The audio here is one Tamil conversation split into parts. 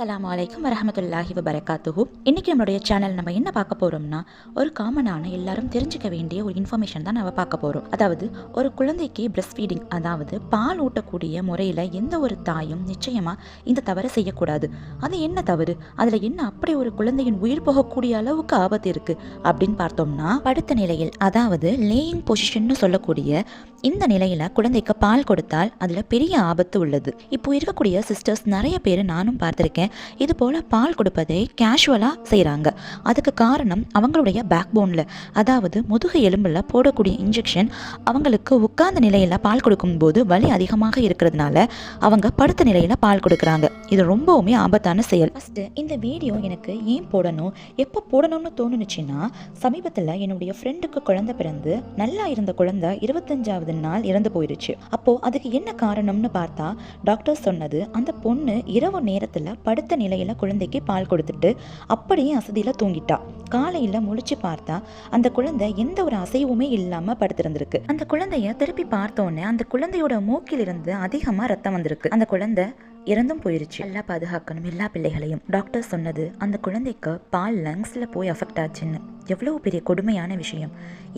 அஸ்லாம் வலைக்கம் வரமத்துல்லாஹி வபரகாத்துஹு இன்றைக்கி நம்மளுடைய சேனல் நம்ம என்ன பார்க்க போகிறோம்னா ஒரு காமனான எல்லாரும் தெரிஞ்சுக்க வேண்டிய ஒரு இன்ஃபர்மேஷன் தான் நம்ம பார்க்க போகிறோம் அதாவது ஒரு குழந்தைக்கு பிரஸ்ட் ஃபீடிங் அதாவது பால் ஊட்டக்கூடிய முறையில் எந்த ஒரு தாயும் நிச்சயமாக இந்த தவறை செய்யக்கூடாது. அது என்ன தவறு? அதில் என்ன அப்படி ஒரு குழந்தையின் உயிர் போகக்கூடிய அளவுக்கு ஆபத்து இருக்குது அப்படின்னு பார்த்தோம்னா படுத்த நிலையில் அதாவது லேயிங் பொசிஷன் சொல்லக்கூடிய இந்த நிலையில் குழந்தைக்கு பால் கொடுத்தால் அதில் பெரிய ஆபத்து உள்ளது. இப்போ இருக்கக்கூடிய சிஸ்டர்ஸ் நிறைய பேர் நானும் பார்த்துருக்கேன். இது போல் பால் கொடுப்பதை கேஷுவலாக செய்கிறாங்க அதுக்கு காரணம் அவங்களுடைய பேக் போனில் அதாவது முதுகு எலும்பில் போடக்கூடிய இன்ஜெக்ஷன் அவங்களுக்கு உட்கார்ந்த நிலையில் பால் கொடுக்கும்போது வலி அதிகமாக இருக்கிறதுனால அவங்க படுத்த நிலையில் பால் கொடுக்குறாங்க. இது ரொம்பவுமே ஆபத்தான செயல். ஃபஸ்ட்டு இந்த வீடியோ எனக்கு ஏன் போடணும் எப்போ போடணும்னு தோணுனுச்சுன்னா சமீபத்தில் என்னுடைய ஃப்ரெண்டுக்கு குழந்தை பிறந்து நல்லா இருந்த குழந்தை இருபத்தஞ்சாவது நாள் இறந்து போயிடுச்சு. அப்போது அதுக்கு என்ன காரணம்னு பார்த்தா டாக்டர் சொன்னது அந்த பொண்ணு இரவு நேரத்தில் படுத்த நிலையில் குழந்தைக்கு பால் கொடுத்துட்டு அப்படியே அசதியில் தூங்கிட்டா. காலையில் முழிச்சு பார்த்தா அந்த குழந்தை எந்த ஒரு அசைவுமே இல்லாமல் படுத்திருந்திருக்கு. அந்த குழந்தைய திருப்பி பார்த்தோன்னே அந்த குழந்தையோட மூக்கிலிருந்து அதிகமாக ரத்தம் வந்திருக்கு. அந்த குழந்தை இறந்தும் போயிருச்சு. நல்லா பாதுகாக்கணும் எல்லா பிள்ளைகளையும். டாக்டர் சொன்னது அந்த குழந்தைக்கு பால் லங்ஸில் போய் அஃபெக்ட் ஆச்சுன்னு. எவ்வளோ பெரிய கொடுமையான விஷயம்.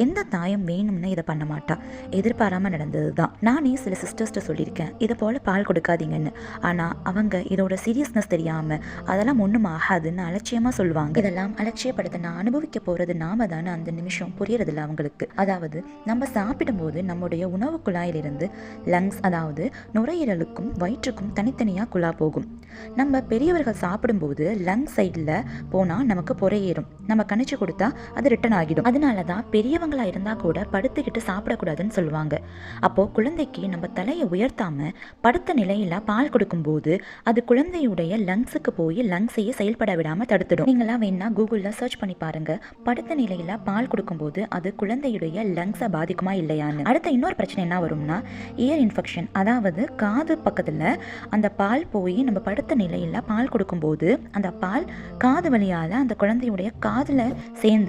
எந்த தாயம் வேணும்னு இதை பண்ண மாட்டா. எதிர்பாராமல் நடந்தது தான் நானே சில சிஸ்டர்ஸ்ட்ட சொல்லியிருக்கேன். இதை போல் பால் கொடுக்காதீங்கன்னு. ஆனால் அவங்க இதோட சீரியஸ்னஸ் தெரியாமல் அதெல்லாம் ஒன்றும் ஆகாதுன்னு அலட்சியமாக சொல்லுவாங்க. இதெல்லாம் அலட்சியப்படுத்த நான் அனுபவிக்க போகிறது நாம தானே அந்த நிமிஷம் புரியறதில்ல அவங்களுக்கு. அதாவது நம்ம சாப்பிடும்போது நம்முடைய உணவு குழாயிலிருந்து லங்ஸ் அதாவது நுரையீரலுக்கும் வயிற்றுக்கும் தனித்தனியாக குழா போகும். நம்ம பெரியவர்கள் சாப்பிடும்போது லங் சைடில் போனால் நமக்கு புறையேறும். நம்ம கணிச்சு கொடுத்தா அது ரிட்டர்ன் ஆகிடும். அதனால தான் பெரியவங்களா இருந்தா கூட படுத்துக்கிட்டு சாப்பிடக்கூடாதுன்னு சொல்லுவாங்க. அப்போ குழந்தைக்கு நம்ம தலையை உயர்த்தாம படுத்த நிலையில பால் கொடுக்கும்போது அது குழந்தையுடைய லங்ஸுக்கு போய் லங்ஸையே செயல்பட விடாம தடுத்துடும். நீங்களா வேணா கூகுளில் சர்ச் பண்ணி பாருங்க. படுத்த நிலையில பால் கொடுக்கும்போது அது குழந்தையுடைய லங்ஸை பாதிக்குமா இல்லையான்னு. அடுத்த இன்னொரு பிரச்சனை என்ன வரும்னா இயர் இன்ஃபெக்ஷன் அதாவது காது பக்கத்தில் அந்த பால் போய் நம்ம படுத்த நிலையில் பால் கொடுக்கும்போது அந்த பால் காது வழியால் அந்த குழந்தையுடைய காதில் சேர்ந்து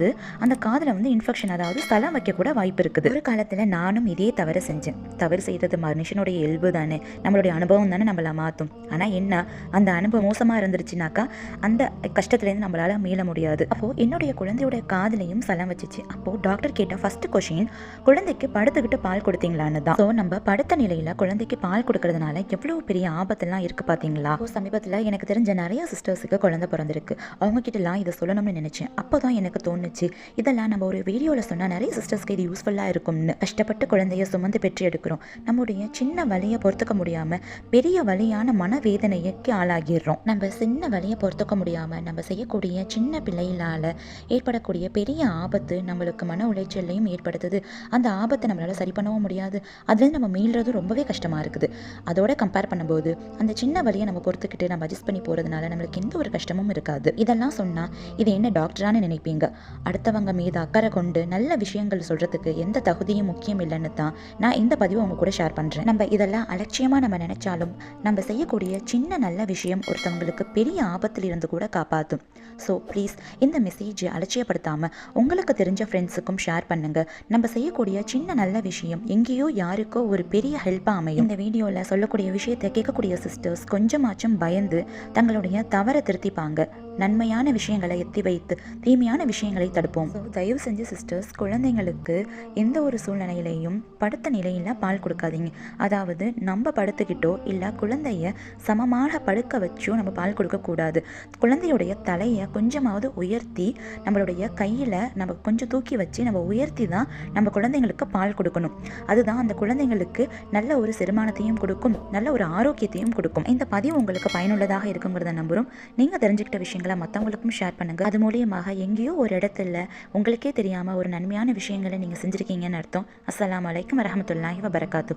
அந்த காதில் வந்து இன்ஃபெக்ஷன் அதாவது ஸ்தலம் வைக்கக்கூட வாய்ப்பு இருக்குது. ஒரு காலத்தில் நானும் இதே தவறு செஞ்சேன். தவறு செய்தது மனுஷனுடைய இயல்பு தானே. நம்மளுடைய அனுபவம் தானே நம்மளை மாற்றும் ஆனால் என்ன அந்த அனுபவம் மோசமாக இருந்துருச்சுனாக்கா அந்த கஷ்டத்துலேருந்து நம்மளால் மீள முடியாது. அப்போது என்னுடைய குழந்தையோட காதலையும் ஸ்தலம் வச்சுச்சு. அப்போது டாக்டர் கேட்ட ஃபஸ்ட்டு கொஷின் குழந்தைக்கு படுத்துக்கிட்டு பால் கொடுத்தீங்களான்னு தான். ஸோ நம்ம படுத்த நிலையில் குழந்தைக்கு பால் கொடுக்கறதுனால எவ்வளோ பெரிய ஆபத்தெல்லாம் இருக்குது பார்த்தீங்களா ஸோ சமீபத்தில் எனக்கு தெரிஞ்ச நிறைய சிஸ்டர்ஸுக்கு குழந்தை பிறந்திருக்கு. அவங்க கிட்டலாம் இதை சொல்லணும்னு நினச்சேன். அப்போ தான் எனக்கு தோணுச்சு இதெல்லாம் நம்ம ஒரு வீடியோவில் சொன்னால் நிறைய சிஸ்டர்ஸ்க்கு இது யூஸ்ஃபுல்லாக இருக்கும்னு. கஷ்டப்பட்டு குழந்தைய சுமந்து பெற்று எடுக்கிறோம். நம்முடைய சின்ன வழியை பொறுத்துக்க முடியாமல் பெரிய வழியான மனவேதனைக்கு ஆளாகிடுறோம். நம்ம சின்ன வலியை பொறுத்துக்க முடியாமல் நம்ம செய்யக்கூடிய சின்ன பிள்ளைகளால் ஏற்படக்கூடிய பெரிய ஆபத்து நம்மளுக்கு மன உளைச்சலையும் ஏற்படுத்துது. அந்த ஆபத்தை நம்மளால் சரி பண்ணவும் முடியாது. அதுலேருந்து நம்ம மீள்றது ரொம்பவே கஷ்டமாக இருக்குது. அதோட கம்பேர் பண்ணும்போது அந்த சின்ன வலியை நம்ம பொறுத்துக்கிட்டு நம்ம அட்ஜஸ்ட் பண்ணி போகிறதுனால நம்மளுக்கு எந்த ஒரு கஷ்டமும் இருக்காது. இதெல்லாம் சொன்னால் இது என்ன டாக்டரானு நினைப்பீங்க? அடுத்தவங்க மீது அக்கறை கொண்டு நல்ல விஷயங்கள் சொல்கிறதுக்கு எந்த தகுதியும் முக்கியம் இல்லைன்னு தான் நான் இந்த பதிவை உங்க கூட ஷேர் பண்ணுறேன் நம்ம இதெல்லாம் அலட்சியமாக நம்ம நினைச்சாலும் நம்ம செய்யக்கூடிய சின்ன நல்ல விஷயம் ஒருத்தவங்களுக்கு பெரிய ஆபத்தில் இருந்து கூட காப்பாற்றும் ஸோ ப்ளீஸ் இந்த மெசேஜை அலட்சியப்படுத்தாமல் உங்களுக்கு தெரிஞ்ச ஃப்ரெண்ட்ஸுக்கும் ஷேர் பண்ணுங்க. நம்ம செய்யக்கூடிய சின்ன நல்ல விஷயம் எங்கேயோ யாருக்கோ ஒரு பெரிய ஹெல்ப்பாக அமையும். இந்த வீடியோவில் சொல்லக்கூடிய விஷயத்தை கேட்கக்கூடிய சிஸ்டர்ஸ் கொஞ்சமாச்சும் பயந்து தங்களுடைய தவறை திருத்திப்பாங்க. நன்மையான விஷயங்களை எத்தி வைத்து தீமையான விஷயங்களை தடுப்போம். தயவு செஞ்சு சிஸ்டர்ஸ் குழந்தைங்களுக்கு எந்த ஒரு சூழ்நிலையிலையும் படுத்த நிலையில் பால் கொடுக்காதீங்க. அதாவது நம்ம படுத்துக்கிட்டோ இல்லை குழந்தைய சமமாக படுக்க வச்சோ நம்ம பால் கொடுக்கக்கூடாது குழந்தையுடைய தலையை கொஞ்சமாவது உயர்த்தி நம்மளுடைய கையில் நம்ம கொஞ்சம் தூக்கி வச்சு நம்ம உயர்த்தி தான் நம்ம குழந்தைங்களுக்கு பால் கொடுக்கணும். அதுதான் அந்த குழந்தைங்களுக்கு நல்ல ஒரு செரிமானத்தையும் கொடுக்கும் நல்ல ஒரு ஆரோக்கியத்தையும் கொடுக்கும். இந்த பதிவு உங்களுக்கு பயனுள்ளதாக இருக்குங்கிறத நம்புகிறோம் நீங்கள் தெரிஞ்சுக்கிட்ட விஷயங்கள் மற்றவங்களுக்கும் ஷேர் பண்ணுங்கள் அது மூலியமாக எங்கேயோ ஒரு இடத்துல உங்களுக்கே தெரியாமல் ஒரு நன்மையான விஷயங்களை நீங்கள் செஞ்சுருக்கீங்கன்னு அர்த்தம். அஸ்லாம் வலைக்கம் வரமத்துல்லாஹி வபரகாத்து